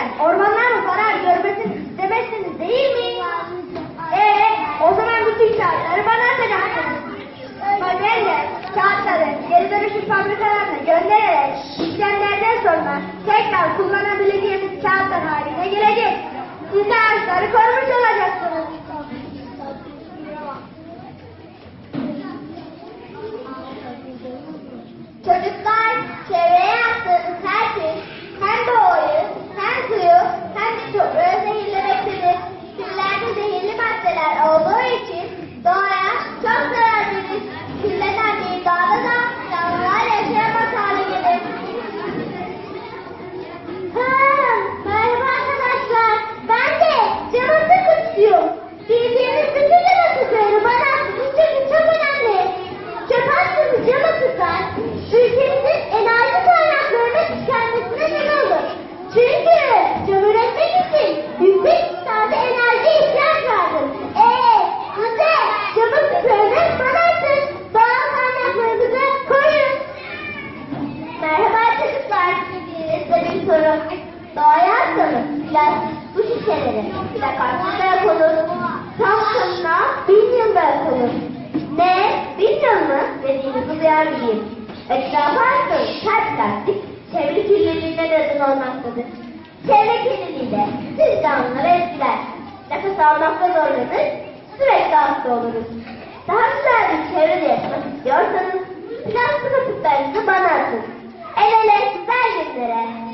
Sizin yüzünüzden ormanların zarar görmesini istemezsiniz değil mi? Ee, o zaman bütün kağıtları bana atacaksınız. Ben de kağıtları geri dönüşüm fabrikalarına göndererek işlemlerden sonra tekrar kullanabileceğimiz kağıtlar haline gelecek. Siz de ağaçları korumuş olacaksınız. Çocuklar bu şişeleri. Plakatsız da yapılır. Tam sonuna bin yılda yapılır. Ne? Bin yıl mı? Dediğinizi duyar gibiyim. Etrafa atın. Her plastik çevre kirliliğine neden olmaktadır. Çevre kirliliği de siz canlıları etkiler. Nefes almakta zorlanır. Sürekli hasta oluruz. Daha güzel bir çevrede yaşamak istiyorsanız plastik atıklarınızı bana atın. El ele güzel günlere.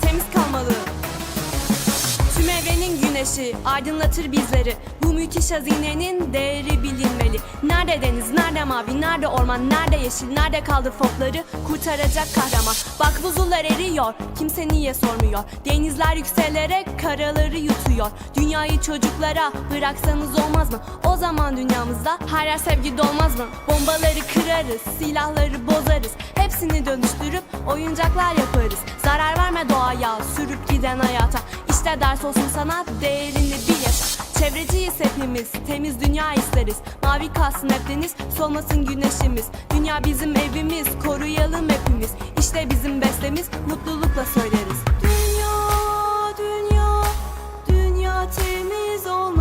temiz kalmalı. Tüm evrenin güneşi aydınlatır bizleri. Bu müthiş hazinenin değeri bilinmeli. Nerede deniz, nerede mavi, nerede orman, nerede yeşil, nerede kaldı fokları kurtaracak kahraman. Bak buzullar eriyor, kimse niye sormuyor. Denizler yükselerek karaları yutuyor. Dünyayı çocuklara bıraksanız olmaz mı? O zaman dünyamızda her yer sevgi dolmaz mı? Bombaları kırarız, silahları bozarız. Hepsini dönüştürüp oyuncaklar yaparız. Zarar verme doğaya, sürüp giden hayata. İşte ders olsun sana, değerini bil yaşa Çevreciyiz hepimiz, temiz dünya isteriz. Mavi kalsın hep deniz, solmasın güneşimiz. Dünya bizim evimiz, koruyalım hepimiz. İşte bizim bestemiz, mutlulukla söyleriz. Dünya, dünya, dünya temiz olmalı